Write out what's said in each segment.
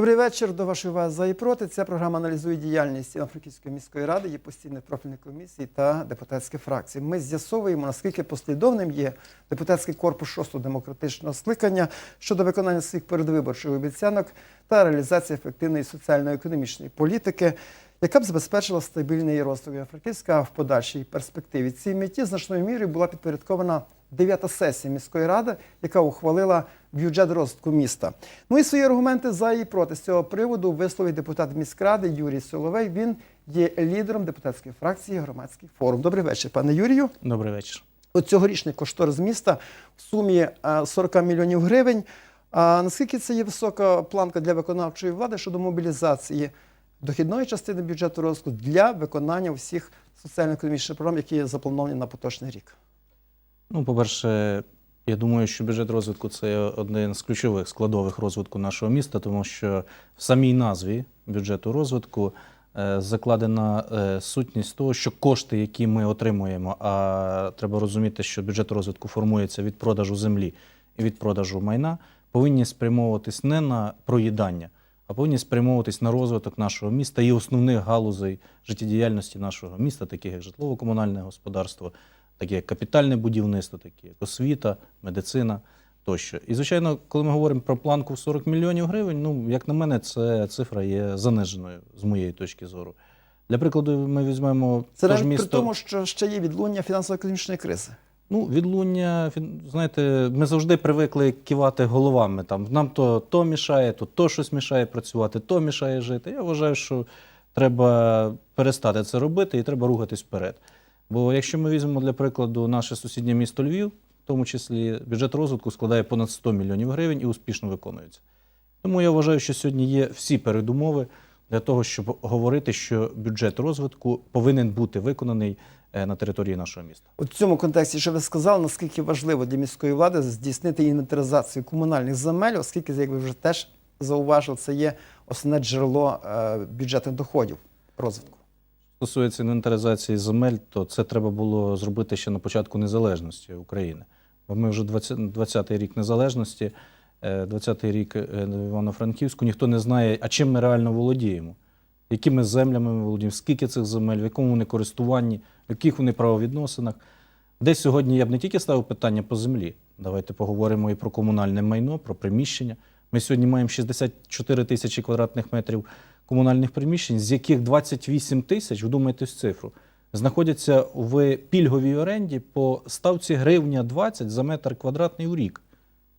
Добрий вечір. До вашої уваги за і проти. Ця програма аналізує діяльність Івано-Франківської міської ради, її постійних профільних комісій та депутатських фракцій. Ми з'ясовуємо, наскільки послідовним є депутатський корпус шостого демократичного скликання щодо виконання своїх передвиборчих обіцянок та реалізації ефективної соціально-економічної політики, яка б забезпечила стабільний розвиток Івано-Франківська в подальшій перспективі. Цій меті значною мірою була підпорядкована дев'ята сесія міської ради, яка ухвалила бюджет розвитку міста. Ну і свої аргументи за і проти з цього приводу висловить депутат міськради Юрій Соловей. Він є лідером депутатської фракції Громадський форум. Добрий вечір, пане Юрію. Добрий вечір. От цьогорічний кошторис міста в сумі е, 40 мільйонів гривень. А наскільки це є висока планка для виконавчої влади щодо мобілізації дохідної частини бюджету розвитку для виконання всіх соціально-економічних програм, які заплановані на поточний рік? Ну, по-перше, я думаю, що бюджет розвитку це один з ключових складових розвитку нашого міста, тому що в самій назві бюджету розвитку е, закладена е, сутність того, що кошти, які ми отримуємо, а треба розуміти, що бюджет розвитку формується від продажу землі і від продажу майна, повинні спрямовуватись не на проїдання, а повинні спрямовуватись на розвиток нашого міста і основних галузей життєдіяльності нашого міста, таких як житлово-комунальне господарство, таке як капітальне будівництво, такі як освіта, медицина тощо. І, звичайно, коли ми говоримо про планку в 40 мільйонів гривень, ну, як на мене, це цифра є заниженою з моєї точки зору. Для прикладу, ми візьмемо Це місто. при тому, що ще є відлуння фінансово-економічної кризи. Ну, відлуння, знаєте, ми завжди привикли кивати головами. Там нам то то мішає, то то щось мішає працювати, то мішає жити. Я вважаю, що треба перестати це робити і треба рухатись вперед. Бо якщо ми візьмемо для прикладу наше сусіднє місто Львів, в тому числі бюджет розвитку складає понад 100 мільйонів гривень і успішно виконується. Тому я вважаю, що сьогодні є всі передумови для того, щоб говорити, що бюджет розвитку повинен бути виконаний на території нашого міста. В цьому контексті, що ви сказали, наскільки важливо для міської влади здійснити інвентаризацію комунальних земель, оскільки, як ви вже теж зауважили, це є основне джерело е, бюджетних доходів розвитку. стосується інвентаризації земель, то це треба було зробити ще на початку незалежності України. Бо ми вже 20 20-й рік незалежності, е, 20-й рік е, Івано-Франківську, ніхто не знає, а чим ми реально володіємо, якими землями ми володіємо, скільки цих земель, в якому вони користуванні, яких вони правовідносинах. Десь сьогодні я б не тільки ставив питання по землі. Давайте поговоримо і про комунальне майно, про приміщення. Ми сьогодні маємо 64 тисячі квадратних метрів комунальних приміщень, з яких 28 тисяч, вдумайтесь цифру, знаходяться в пільговій оренді по ставці гривня 20 за метр квадратний у рік.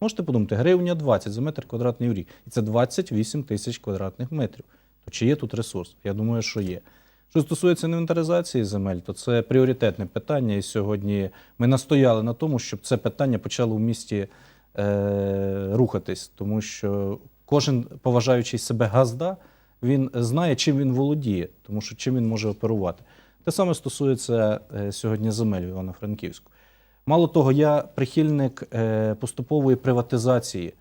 Можете подумати, гривня 20 за метр квадратний у рік. І це 28 тисяч квадратних метрів. То чи є тут ресурс? Я думаю, що є. Що стосується інвентаризації земель, то це пріоритетне питання. І сьогодні ми настояли на тому, щоб це питання почало в місті е, рухатись, тому що кожен поважаючий себе газда, він знає, чим він володіє, тому що чим він може оперувати. Те саме стосується е, сьогодні земель в Івано-Франківську. Мало того, я прихильник е, поступової приватизації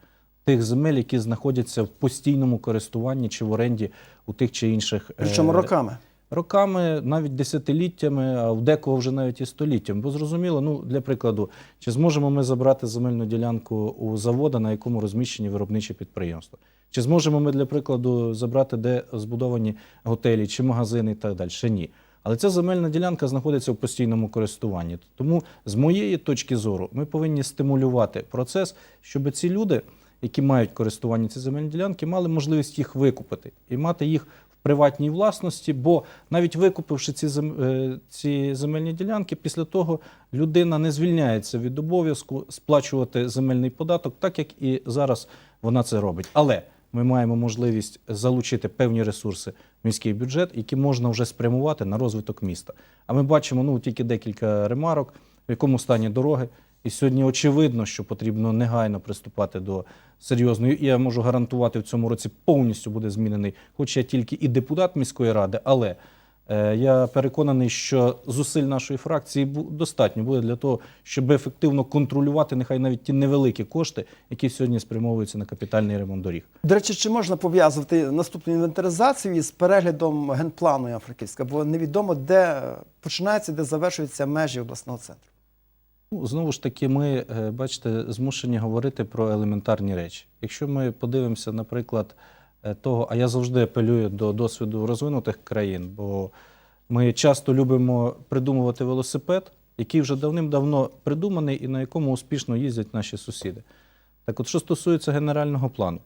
тих земель, які знаходяться в постійному користуванні чи в оренді у тих чи інших е, Причому роками. Роками, навіть десятиліттями, а в декого вже навіть і століттями. Бо зрозуміло, ну для прикладу, чи зможемо ми забрати земельну ділянку у завода, на якому розміщені виробничі підприємства? Чи зможемо ми для прикладу забрати, де збудовані готелі чи магазини і так далі? Ще ні. Але ця земельна ділянка знаходиться в постійному користуванні. Тому, з моєї точки зору, ми повинні стимулювати процес, щоб ці люди, які мають користування ці земельні ділянки, мали можливість їх викупити і мати їх приватній власності. Бо навіть викупивши ці, е, ці земельні ділянки, після того людина не звільняється від обов'язку сплачувати земельний податок, так як і зараз вона це робить. Але ми маємо можливість залучити певні ресурси в міський бюджет, які можна вже спрямувати на розвиток міста. А ми бачимо ну тільки декілька ремарок, в якому стані дороги. І сьогодні очевидно, що потрібно негайно приступати до серйозної. Я можу гарантувати, в цьому році повністю буде змінений, хоч я тільки і депутат міської ради, але е, я переконаний, що зусиль нашої фракції достатньо буде для того, щоб ефективно контролювати нехай навіть ті невеликі кошти, які сьогодні спрямовуються на капітальний ремонт доріг. До речі, чи можна пов'язувати наступну інвентаризацію із переглядом генплану Івано-Франківська? Бо невідомо, де починаються, де завершуються межі обласного центру. Ну, знову ж таки, ми, е, бачите, змушені говорити про елементарні речі. Якщо ми подивимося, наприклад, е, того, а я завжди апелюю до досвіду розвинутих країн, бо ми часто любимо придумувати велосипед, який вже давним-давно придуманий і на якому успішно їздять наші сусіди. Так от, що стосується генерального плану,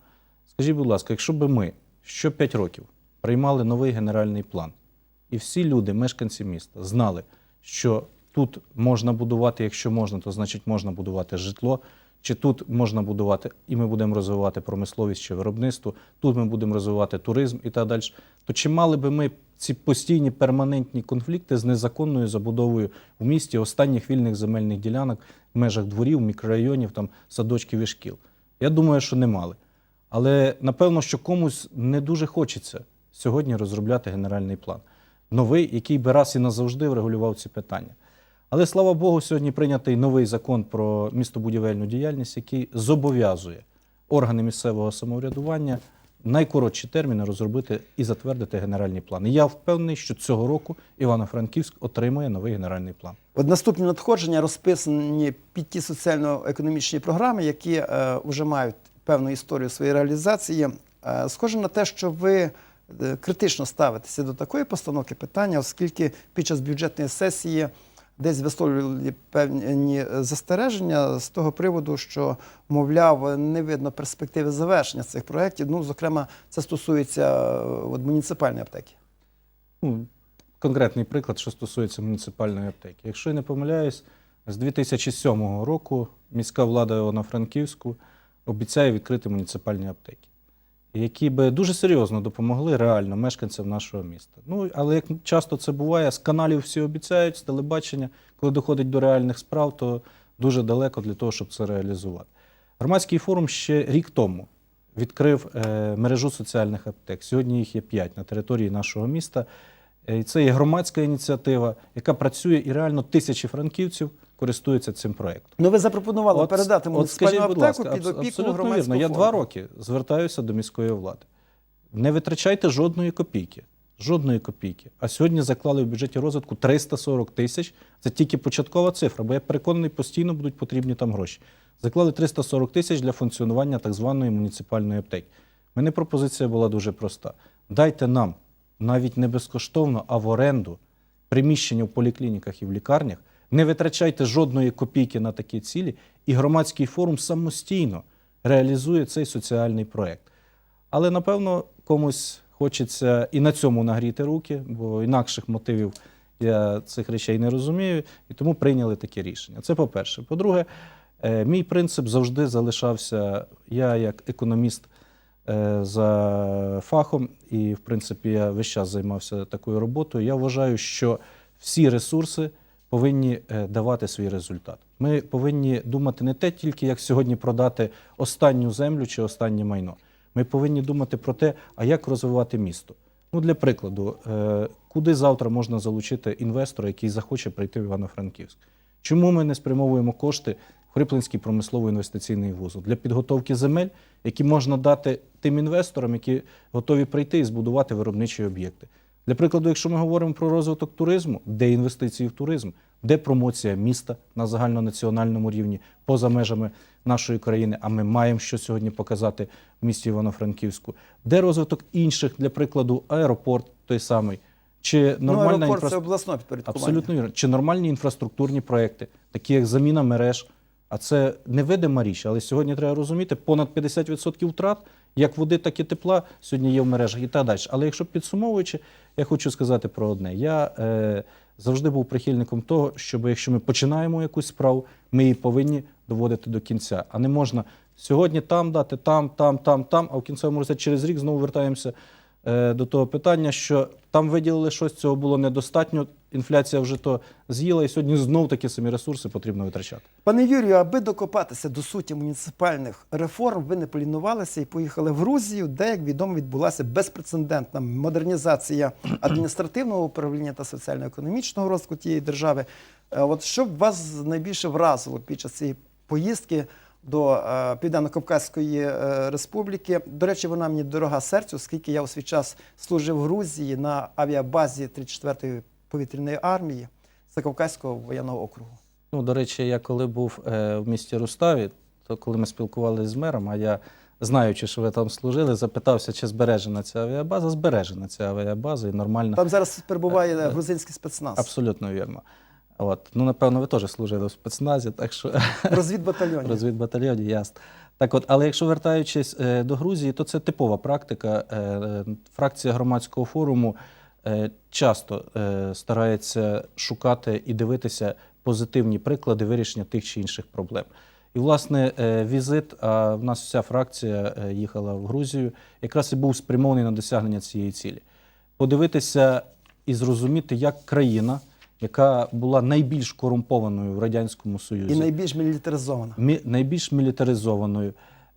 скажіть, будь ласка, якщо б ми що 5 років приймали новий генеральний план, і всі люди, мешканці міста, знали, що тут можна будувати, якщо можна, то значить можна будувати житло, чи тут можна будувати, і ми будемо розвивати промисловість чи виробництво, тут ми будемо розвивати туризм і так далі. То чи мали би ми ці постійні перманентні конфлікти з незаконною забудовою в місті останніх вільних земельних ділянок в межах дворів, мікрорайонів, там, садочків і шкіл? Я думаю, що не мали. Але напевно, що комусь не дуже хочеться сьогодні розробляти генеральний план. Новий, який би раз і назавжди врегулював ці питання. Але слава Богу, сьогодні прийнятий новий закон про містобудівельну діяльність, який зобов'язує органи місцевого самоврядування найкоротші терміни розробити і затвердити генеральні плани. Я впевнений, що цього року Івано-Франківськ отримує новий генеральний план. От наступні надходження розписані під ті соціально-економічні програми, які е, вже мають певну історію своєї реалізації. Е, схоже на те, що ви е, критично ставитеся до такої постановки питання, оскільки під час бюджетної сесії десь висловлювали певні застереження з того приводу, що, мовляв, не видно перспективи завершення цих проєктів. Ну, зокрема, це стосується е, от, муніципальної аптеки. Ну, конкретний приклад, що стосується муніципальної аптеки. Якщо я не помиляюсь, з 2007 року міська влада Івано-Франківську обіцяє відкрити муніципальні аптеки, які би дуже серйозно допомогли реально мешканцям нашого міста. Ну, але як часто це буває, з каналів всі обіцяють, з телебачення, коли доходить до реальних справ, то дуже далеко для того, щоб це реалізувати. Громадський форум ще рік тому відкрив е, мережу соціальних аптек. Сьогодні їх є п'ять на території нашого міста. Е, І це є громадська ініціатива, яка працює, і реально тисячі франківців користуються цим проєктом. Ну, ви запропонували От- передати от скажіть, будь ласка, під опіку абсолютно вірно. Я два роки звертаюся до міської влади. Не витрачайте жодної копійки. Жодної копійки. А сьогодні заклали в бюджеті розвитку 340 тисяч. Це тільки початкова цифра, бо я переконаний, постійно будуть потрібні там гроші. Заклали 340 тисяч для функціонування так званої муніципальної аптеки. Мене пропозиція була дуже проста: дайте нам навіть не безкоштовно, а в оренду приміщення в поліклініках і в лікарнях. Не витрачайте жодної копійки на такі цілі, і громадський форум самостійно реалізує цей соціальний проект. Але напевно комусь хочеться і на цьому нагріти руки, бо інакших мотивів я цих речей не розумію, і тому прийняли таке рішення. Це по-перше. По-друге, е, мій принцип завжди залишався. Я як економіст е, за фахом, і в принципі я весь час займався такою роботою. Я вважаю, що всі ресурси повинні е, давати свій результат. Ми повинні думати не те тільки, як сьогодні продати останню землю чи останнє майно. Ми повинні думати про те, а як розвивати місто. Ну, для прикладу, е, куди завтра можна залучити інвестора, який захоче прийти в Івано-Франківськ? Чому ми не спрямовуємо кошти в Хриплинський промислово-інвестиційний вузол для підготовки земель, які можна дати тим інвесторам, які готові прийти і збудувати виробничі об'єкти? Для прикладу, якщо ми говоримо про розвиток туризму, де інвестиції в туризм, де промоція міста на загальнонаціональному рівні поза межами нашої країни, а ми маємо що сьогодні показати в місті Івано-Франківську, де розвиток інших, для прикладу, аеропорт той самий, чи Ну, нормальна аеропорт це обласне підпорядкування. Абсолютно вірно. Чи нормальні інфраструктурні проекти, такі як заміна мереж. А це невидима річ, але сьогодні треба розуміти, понад 50% втрат, як води, так і тепла, сьогодні є в мережах і так далі. Але якщо підсумовуючи, я хочу сказати про одне. Я е, завжди був прихильником того, щоб якщо ми починаємо якусь справу, ми її повинні доводити до кінця. А не можна сьогодні там дати, там, там, там, там, а в кінцевому результаті через рік знову вертаємося до того питання, що там виділили щось, цього було недостатньо. Інфляція вже то з'їла, і сьогодні знов такі самі ресурси потрібно витрачати. Пане Юрію, аби докопатися до суті муніципальних реформ, ви не полінувалися і поїхали в Грузію, де, як відомо, відбулася безпрецедентна модернізація адміністративного управління та соціально-економічного розвитку тієї держави. Е, От що б вас найбільше вразило під час цієї поїздки до е, Південно-Кавказської е, республіки? До речі, вона мені дорога серцю, оскільки я у свій час служив в Грузії на авіабазі 34-ї повітряної армії Закавказького воєнного округу. Ну, до речі, я коли був е, в місті Руставі, то коли ми спілкувалися з мером, а я знаючи, що ви там служили, запитався, чи збережена ця авіабаза. Збережена ця авіабаза і нормально. Там зараз перебуває грузинський спецназ Абсолютно вірно. От. Ну, напевно, ви теж служили в спецназі, так що розвідбатальйоні. розвідбатальйоні, ясно. Так от, але якщо вертаючись е, до Грузії, то це типова практика. Е, е, фракція громадського форуму е, часто е, старається шукати і дивитися позитивні приклади вирішення тих чи інших проблем. І, власне, е, візит, а в нас вся фракція е, їхала в Грузію, якраз і був спрямований на досягнення цієї цілі. Подивитися і зрозуміти, як країна, яка була найбільш корумпованою в Радянському Союзі, І найбільш мілітаризована. мі- найбільш мілітаризованою,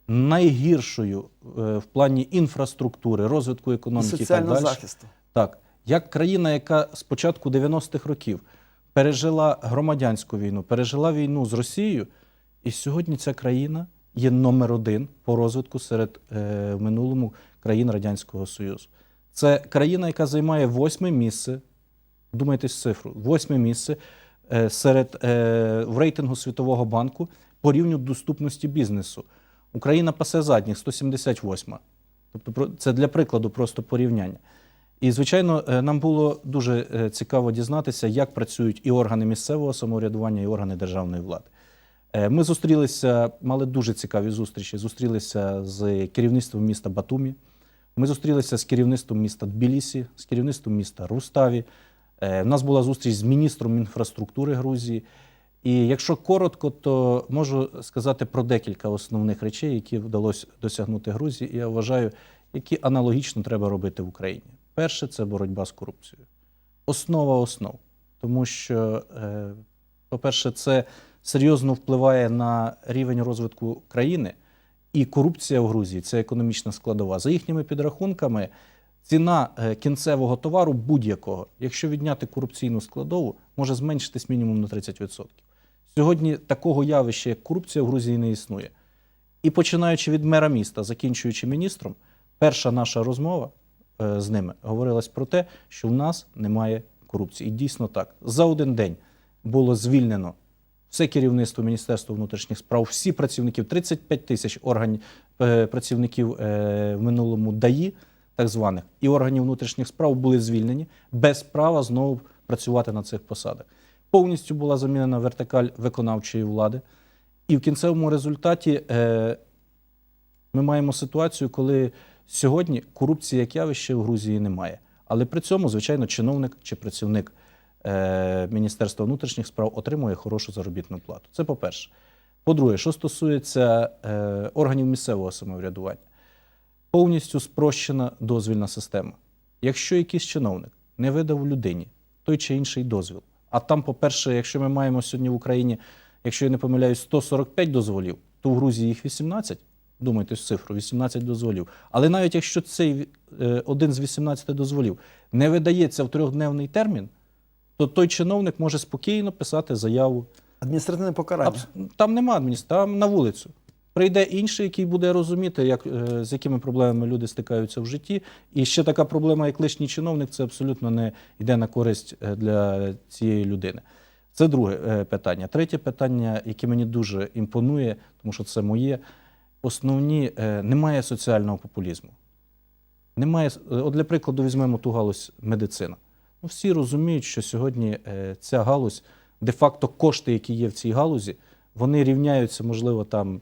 найгіршою е, в плані інфраструктури, розвитку І економіки і так далі. захисту. Так, як країна, яка з початку 90-х років пережила громадянську війну, пережила війну з Росією, і сьогодні ця країна є номер один по розвитку серед е, в минулому країн Радянського Союзу. Це країна, яка займає восьме місце. Думайтесь цифру, восьме місце е, серед е, в рейтингу Світового банку по рівню доступності бізнесу. Україна пасе задніх 178. Тобто, це для прикладу просто порівняння. І, звичайно, е, нам було дуже цікаво дізнатися, як працюють і органи місцевого самоврядування, і органи державної влади. Ми зустрілися, мали дуже цікаві зустрічі. Зустрілися з керівництвом міста Батумі. Ми зустрілися з керівництвом міста Тбілісі, з керівництвом міста Руставі. Е, У нас була зустріч з міністром інфраструктури Грузії. І якщо коротко, то можу сказати про декілька основних речей, які вдалося досягнути Грузії, і я вважаю, які аналогічно треба робити в Україні. Перше це боротьба з корупцією. Основа основ. Тому що, е, по-перше, це серйозно впливає на рівень розвитку країни, і корупція в Грузії це економічна складова. За їхніми підрахунками, ціна е, кінцевого товару будь-якого, якщо відняти корупційну складову, може зменшитись мінімум на 30%. Сьогодні такого явища, як корупція в Грузії, не існує. І починаючи від мера міста, закінчуючи міністром, перша наша розмова е, з ними говорилась про те, що в нас немає корупції. І дійсно так. За один день було звільнено все керівництво Міністерства внутрішніх справ, всі працівників, 35 тисяч органів е, працівників е, в минулому ДАІ, так званих, і органів внутрішніх справ були звільнені без права знову працювати на цих посадах. Повністю була замінена вертикаль виконавчої влади. І в кінцевому результаті е, ми маємо ситуацію, коли сьогодні корупції як явище в Грузії немає. Але при цьому, звичайно, чиновник чи працівник е, Міністерства внутрішніх справ отримує хорошу заробітну плату. Це по-перше. По-друге, що стосується е, органів місцевого самоврядування, повністю спрощена дозвільна система. Якщо якийсь чиновник не видав людині той чи інший дозвіл, а там, по-перше, якщо ми маємо сьогодні в Україні, якщо я не помиляюсь, 145 дозволів, то в Грузії їх 18. Думайте з цифру, 18 дозволів. Але навіть якщо цей е, один з 18 дозволів не видається в трьохдневний термін, то той чиновник може спокійно писати заяву Адміністративне покарання. Там нема адміністрації, там на вулицю. Прийде інший, який буде розуміти, як, е, з якими проблемами люди стикаються в житті. І ще така проблема, як лишній чиновник, це абсолютно не йде на користь е, для цієї людини. Це друге е, питання. Третє питання, яке мені дуже імпонує, тому що це моє. Основні немає соціального популізму. Немає, от для прикладу, візьмемо ту галузь медицина. Ну, всі розуміють, що сьогодні ця галузь, де-факто кошти, які є в цій галузі, вони рівняються, можливо, там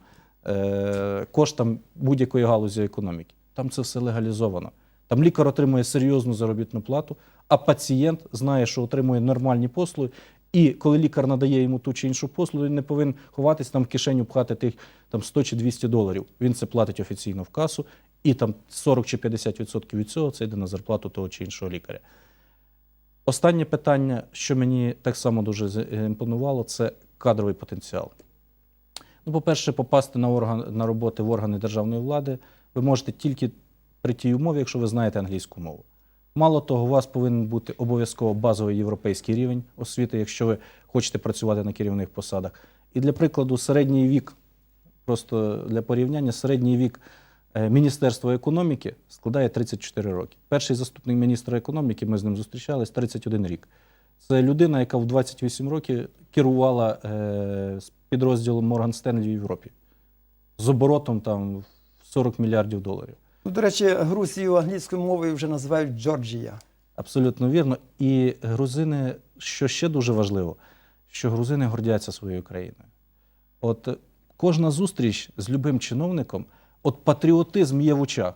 коштам будь-якої галузі економіки. Там це все легалізовано. Там лікар отримує серйозну заробітну плату, а пацієнт знає, що отримує нормальні послуги. І коли лікар надає йому ту чи іншу послугу, він не повинен ховатись там в кишеню, пхати тих там 100 чи 200 доларів. Він це платить офіційно в касу, і там 40 чи 50% від цього це йде на зарплату того чи іншого лікаря. Останнє питання, що мені так само дуже з- імпонувало, це кадровий потенціал. Ну, по-перше, попасти на, орган, на роботи в органи державної влади ви можете тільки при тій умові, якщо ви знаєте англійську мову. Мало того, у вас повинен бути обов'язково базовий європейський рівень освіти, якщо ви хочете працювати на керівних посадах. І для прикладу, середній вік, просто для порівняння, середній вік е, Міністерства економіки складає 34 роки. Перший заступник міністра економіки, ми з ним зустрічались, 31 рік. Це людина, яка в 28 років керувала підрозділом Морган Стенлі в Європі з оборотом там в 40 мільярдів доларів. Ну, До речі, Грузію англійською мовою вже називають Джорджія. Абсолютно вірно. І грузини, що ще дуже важливо, що грузини гордяться своєю країною. От кожна зустріч з любим чиновником, от патріотизм є в очах.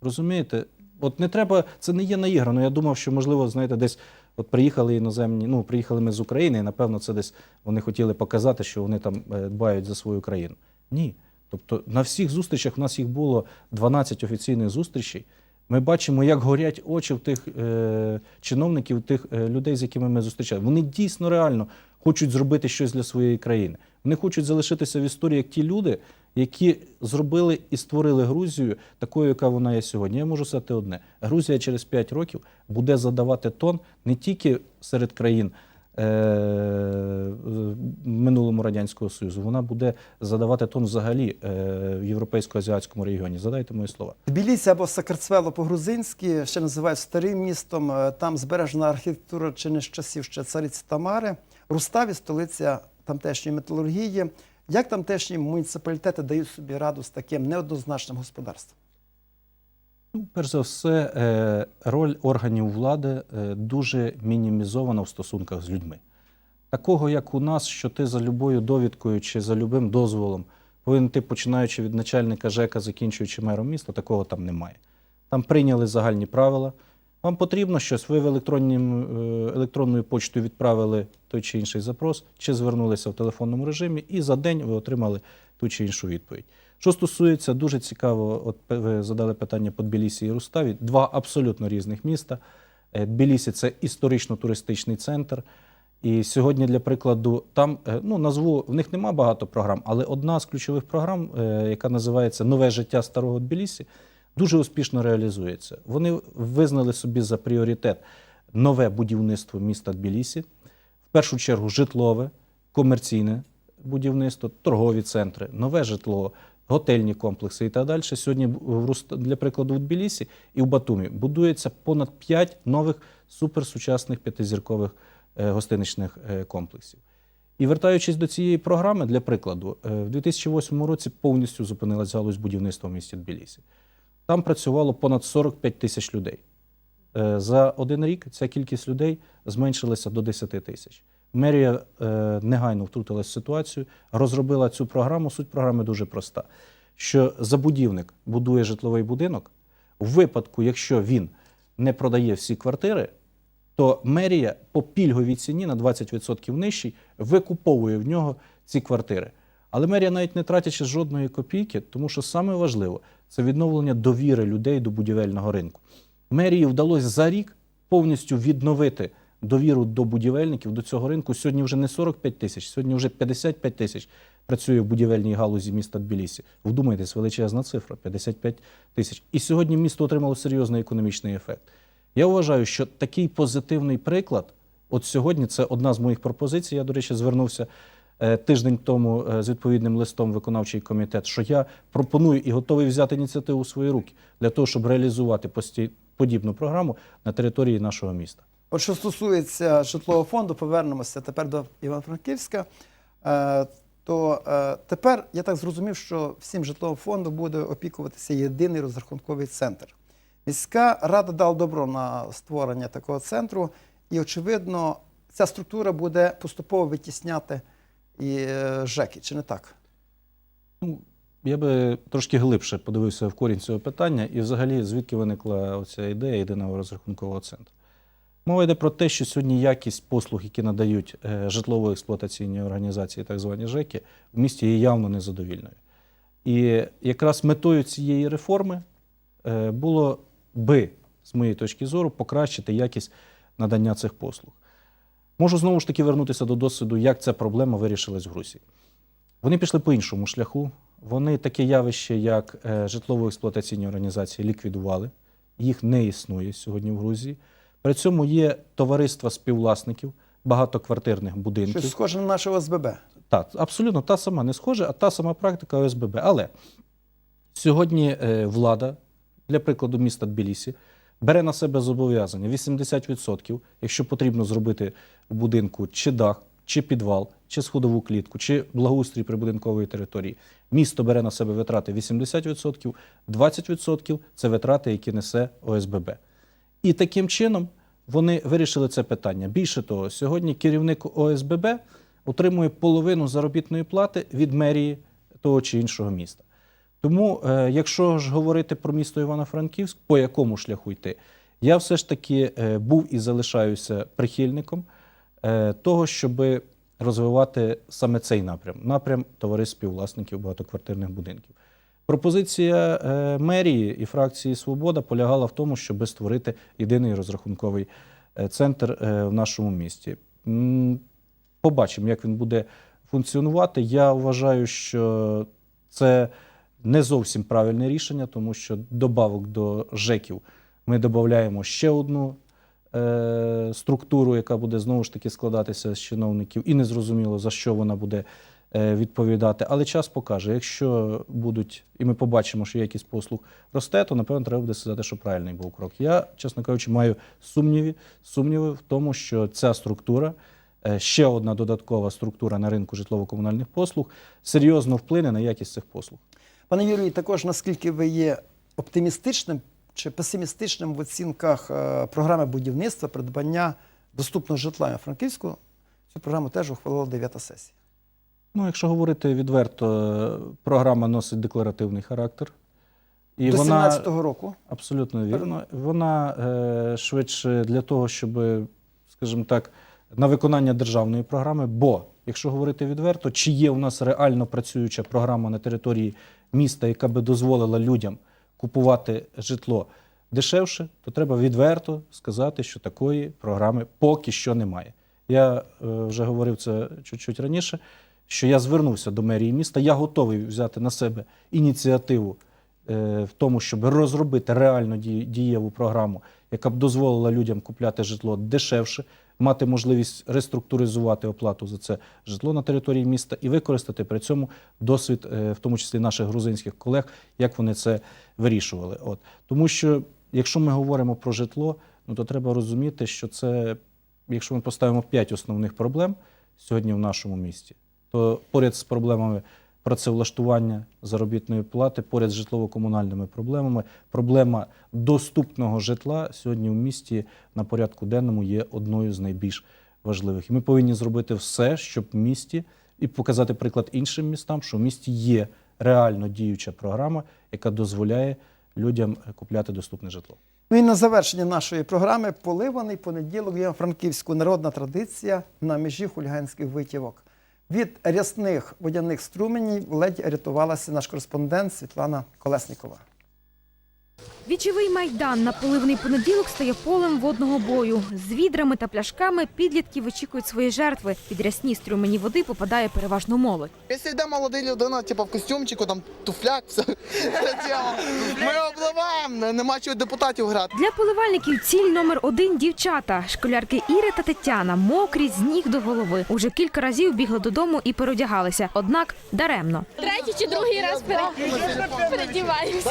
Розумієте? От не треба, це не є наіграно. Я думав, що можливо, знаєте, десь от приїхали іноземні, ну приїхали ми з України, і напевно, це десь вони хотіли показати, що вони там е, дбають за свою країну. Ні. Тобто на всіх зустрічах в нас їх було 12 офіційних зустрічей. Ми бачимо, як горять очі в тих е, чиновників, тих е, людей, з якими ми зустрічаємо. Вони дійсно реально хочуть зробити щось для своєї країни. Вони хочуть залишитися в історії як ті люди, які зробили і створили Грузію такою, яка вона є сьогодні. Я можу сказати одне: Грузія через 5 років буде задавати тон не тільки серед країн. е, Минулому радянського союзу вона буде задавати тон взагалі е, в європейсько-азіатському регіоні. Задайте мої слова. Тбілісі або Сакарцвело по-грузинськи ще називають старим містом. Е, Там збережена архітектура чи не з часів ще цариці Тамари. Руставі столиця тамтешньої металургії. Як тамтешні муніципалітети дають собі раду з таким неоднозначним господарством? Ну, перш за все, е, роль органів влади е, дуже мінімізована в стосунках з людьми. Такого, як у нас, що ти за любою довідкою чи за любим дозволом повинен ти, починаючи від начальника ЖЕКа, закінчуючи мером міста, такого там немає. Там прийняли загальні правила. Вам потрібно щось, ви в е, електронною почтою відправили той чи інший запрос, чи звернулися в телефонному режимі, і за день ви отримали ту чи іншу відповідь. Що стосується, дуже цікаво, от ви задали питання по Тбілісі і Руставі. Два абсолютно різних міста. Е, Тбілісі – це історично-туристичний центр. І сьогодні, для прикладу, там е, ну назву в них нема багато програм, але одна з ключових програм, яка називається Нове життя старого Тбілісі, дуже успішно реалізується. Вони визнали собі за пріоритет нове будівництво міста Тбілісі, в першу чергу житлове, комерційне будівництво, торгові центри, нове житло, готельні комплекси і так далі. Сьогодні для прикладу в Тбілісі і в Батумі будується понад 5 нових суперсучасних п'ятизіркових е, гостиничних е, комплексів. І вертаючись до цієї програми, для прикладу, е, в 2008 році повністю зупинилась галузь будівництва в місті Тбілісі. Там працювало понад 45 тисяч людей. Е, За один рік ця кількість людей зменшилася до 10 тисяч. Мерія е, негайно втрутилася в ситуацію, розробила цю програму. Суть програми дуже проста: що забудівник будує житловий будинок. У випадку, якщо він не продає всі квартири, то мерія по пільговій ціні на 20% нижчій викуповує в нього ці квартири. Але мерія навіть не тратячи жодної копійки, тому що саме важливо це відновлення довіри людей до будівельного ринку. Мерії вдалося за рік повністю відновити довіру до будівельників до цього ринку. Сьогодні вже не 45 тисяч, сьогодні вже 55 тисяч працює в будівельній галузі міста Тбілісі. Вдумайтесь, величезна цифра 55 тисяч. І сьогодні місто отримало серйозний економічний ефект. Я вважаю, що такий позитивний приклад, от сьогодні це одна з моїх пропозицій. Я, до речі, звернувся тиждень тому е, з відповідним листом виконавчий комітет, що я пропоную і готовий взяти ініціативу у свої руки для того, щоб реалізувати подібну програму на території нашого міста. От що стосується житлового фонду, повернемося тепер до Івано-Франківська. Е, То е, тепер я так зрозумів, що всім житловим фондом буде опікуватися єдиний розрахунковий центр. Міська рада дала добро на створення такого центру, і, очевидно, ця структура буде поступово витісняти і е, ЖЕКи, чи не так? Ну, я би трошки глибше подивився в корінь цього питання, і взагалі звідки виникла оця ідея єдиного розрахункового центру. Мова йде про те, що сьогодні якість послуг, які надають е, житлово-експлуатаційні організації, так звані ЖЕКи, в місті є явно незадовільною. І якраз метою цієї реформи е, було би, з моєї точки зору, покращити якість надання цих послуг. Можу знову ж таки вернутися до досвіду, як ця проблема вирішилась в Грузії. Вони пішли по іншому шляху. Вони таке явище, як е, житлово-експлуатаційні організації, ліквідували. Їх не існує сьогодні в Грузії. При цьому є товариства співвласників багатоквартирних будинків. Щось схоже на наше ОСББ. Так, абсолютно та сама, не схоже, а та сама практика ОСББ. Але сьогодні е, влада, для прикладу міста Тбілісі, бере на себе зобов'язання 80%, якщо потрібно зробити в будинку чи дах, чи підвал, чи сходову клітку, чи благоустрій прибудинкової території. Місто бере на себе витрати 80%, 20% це витрати, які несе ОСББ. І таким чином вони вирішили це питання. Більше того, сьогодні керівник ОСББ отримує половину заробітної плати від мерії того чи іншого міста. Тому, е, якщо ж говорити про місто Івано-Франківськ, по якому шляху йти, я все ж таки е, був і залишаюся прихильником е, того, щоб розвивати саме цей напрям напрям товариств співвласників багатоквартирних будинків. Пропозиція мерії і фракції Свобода полягала в тому, щоб створити єдиний розрахунковий центр в нашому місті. Побачимо, як він буде функціонувати. Я вважаю, що це не зовсім правильне рішення, тому що добавок до ЖЕКів ми додаємо ще одну е, структуру, яка буде знову ж таки складатися з чиновників, і незрозуміло за що вона буде е, відповідати. Але час покаже, якщо будуть, і ми побачимо, що якість послуг росте, то напевно треба буде сказати, що правильний був крок. Я, чесно кажучи, маю сумніви, сумніви в тому, що ця структура. е, Ще одна додаткова структура на ринку житлово-комунальних послуг серйозно вплине на якість цих послуг. Пане Юрію, також наскільки ви є оптимістичним чи песимістичним в оцінках е, програми будівництва, придбання доступного житла на Франківську, цю програму теж ухвалила дев'ята сесія. Ну, якщо говорити відверто, е, програма носить декларативний характер. І До вона 17-го року. абсолютно вірно. Вона е, швидше для того, щоб, скажімо так, на виконання державної програми. Бо, якщо говорити відверто, чи є у нас реально працююча програма на території міста, яка би дозволила людям купувати житло дешевше, то треба відверто сказати, що такої програми поки що немає. Я е, вже говорив це чуть-чуть раніше, що я звернувся до мерії міста. Я готовий взяти на себе ініціативу е, в тому, щоб розробити реально дієву програму, яка б дозволила людям купляти житло дешевше, мати можливість реструктуризувати оплату за це житло на території міста і використати при цьому досвід, е, в тому числі наших грузинських колег, як вони це вирішували. От тому, що якщо ми говоримо про житло, ну то треба розуміти, що це, якщо ми поставимо п'ять основних проблем сьогодні в нашому місті, то поряд з проблемами працевлаштування заробітної плати, поряд з житлово-комунальними проблемами, проблема доступного житла сьогодні в місті на порядку денному є одною з найбільш важливих. І ми повинні зробити все, щоб в місті і показати приклад іншим містам, що в місті є реально діюча програма, яка дозволяє людям купляти доступне житло. Ну і на завершення нашої програми поливаний понеділок є франківську народна традиція на межі хуліганських витівок. Від рясних водяних струменів ледь рятувалася наш кореспондент Світлана Колеснікова. Вічовий майдан на поливний понеділок стає полем водного бою. З відрами та пляшками підлітки вичікують свої жертви. Під рясні струмені води попадає переважно молодь. Якщо йде молодий людина, типу в костюмчику, там туфляк, все ми обливаємо, нема чого депутатів грати. Для поливальників ціль номер один дівчата. Школярки Іра та Тетяна мокрі з ніг до голови. Уже кілька разів бігли додому і переодягалися. Однак даремно. третій чи другий раз пере- передіваємося.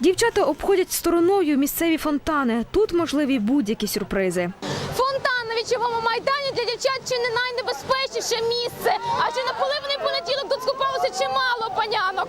Дівчата обходять стороною місцеві фонтани. Тут можливі будь-які сюрпризи. Фонтан на вічовому майдані для дівчат чи не найнебезпечніше місце. Адже на поливний понеділок тут скупалося чимало панянок.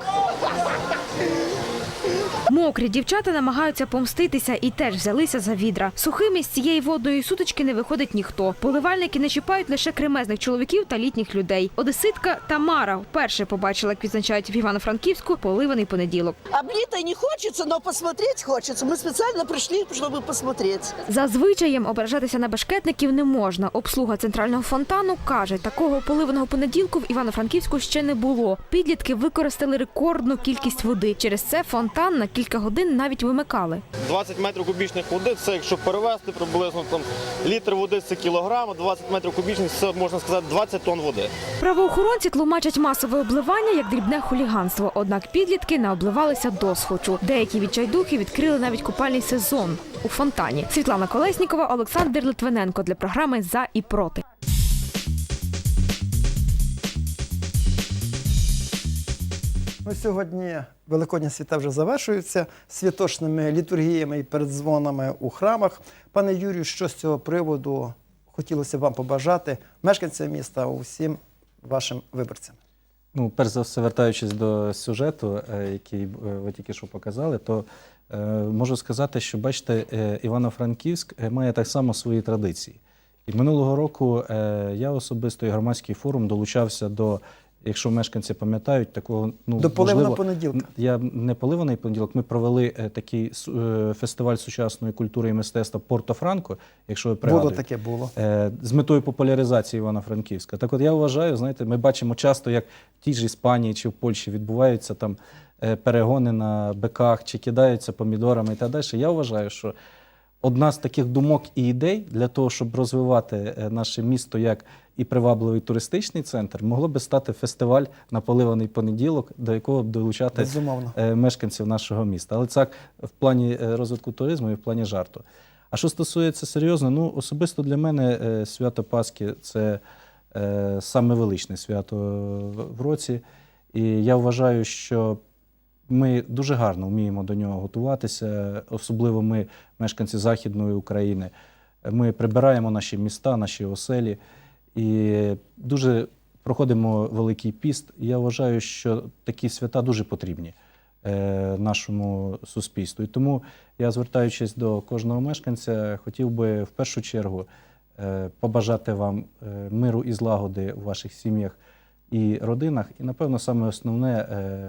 Мокрі дівчата намагаються помститися і теж взялися за відра. Сухими з цієї водної сутички не виходить ніхто. Поливальники не чіпають лише кремезних чоловіків та літніх людей. Одеситка Тамара вперше побачила, як відзначають в Івано-Франківську поливаний понеділок. Облитой не хочется, но посмотреть хочется. Мы специально пришли, чтобы посмотреть. За звичаєм ображатися на бешкетників не можна. Обслуга центрального фонтану каже, такого поливаного понеділку в Івано-Франківську ще не було. Підлітки використали рекордну кількість води. Через це фонтан на кілька годин навіть вимикали. 20 метрів кубічних води, це якщо перевести приблизно там літр води це кілограм, 20 метрів кубічних це можна сказати 20 тонн води. Правоохоронці тлумачать масове обливання як дрібне хуліганство. Однак підлітки не обливалися досхочу. Деякі відчайдухи відкрили навіть купальний сезон у фонтані. Світлана Колеснікова, Олександр Литвиненко для програми За і проти. Ну, сьогодні Великодні свята вже завершуються святочними літургіями і передзвонами у храмах. Пане Юрію, що з цього приводу хотілося б вам побажати мешканцям міста, усім вашим виборцям? Ну, перш за все, вертаючись до сюжету, е, який е, ви тільки що показали, то е, можу сказати, що бачите, Івано-Франківськ має так само свої традиції. І минулого року я особисто і громадський форум долучався до, якщо мешканці пам'ятають, такого ну До поливного понеділка. Я не поливаний понеділок. Ми провели е, такий е, фестиваль сучасної культури і мистецтва Порто-Франко, якщо ви Було таке було. Е, з метою популяризації Івано-Франківська. Так от я вважаю, знаєте, ми бачимо часто, як в тій ж Іспанії чи в Польщі відбуваються там е, перегони на биках чи кидаються помідорами і так далі. Я вважаю, що одна з таких думок і ідей для того, щоб розвивати е, наше місто як і привабливий туристичний центр, могло би стати фестиваль на поливаний понеділок, до якого б долучати Безумовно. е, мешканців нашого міста. Але це в плані е, розвитку туризму і в плані жарту. А що стосується серйозно, ну особисто для мене е, свято Пасхи це саме величне свято в році. І я вважаю, що ми дуже гарно вміємо до нього готуватися, особливо ми, мешканці Західної України. Ми прибираємо наші міста, наші оселі і дуже проходимо Великий піст. Я вважаю, що такі свята дуже потрібні е, нашому суспільству. І тому я, звертаючись до кожного мешканця, хотів би в першу чергу е, побажати вам е, миру і злагоди у ваших сім'ях і родинах, і, напевно, саме основне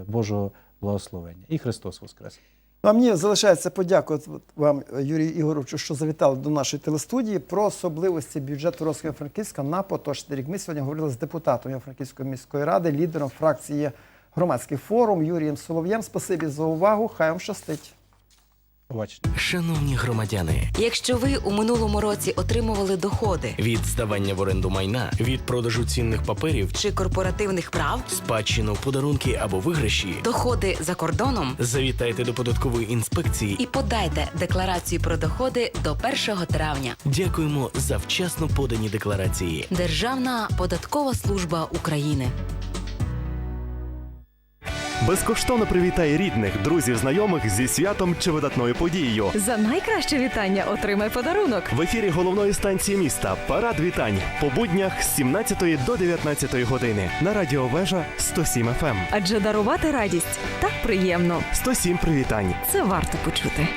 Божого благословення. І Христос Воскрес! Ну, а мені залишається подякувати вам, Юрію Ігоровичу, що завітали до нашої телестудії про особливості бюджету Росія Франківська на поточний рік. Ми сьогодні говорили з депутатом Франківської міської ради, лідером фракції Громадський форум Юрієм Солов'єм. Спасибі за увагу. Хай вам щастить. Побачення. Шановні громадяни, Якщо ви у минулому році отримували доходи від здавання в оренду майна, від продажу цінних паперів, чи корпоративних прав, спадщину, подарунки або виграші, доходи за кордоном, завітайте до податкової інспекції. і подайте декларацію про доходи до 1 травня. Дякуємо за вчасно подані декларації. Державна податкова служба України. Безкоштовно привітай рідних, друзів, знайомих зі святом чи видатною подією. За найкраще вітання отримай подарунок. В ефірі головної станції міста Парад вітань по буднях з 17 до 19 години на радіо Вежа 107 FM. Адже дарувати радість так приємно. 107 привітань. Це варто почути.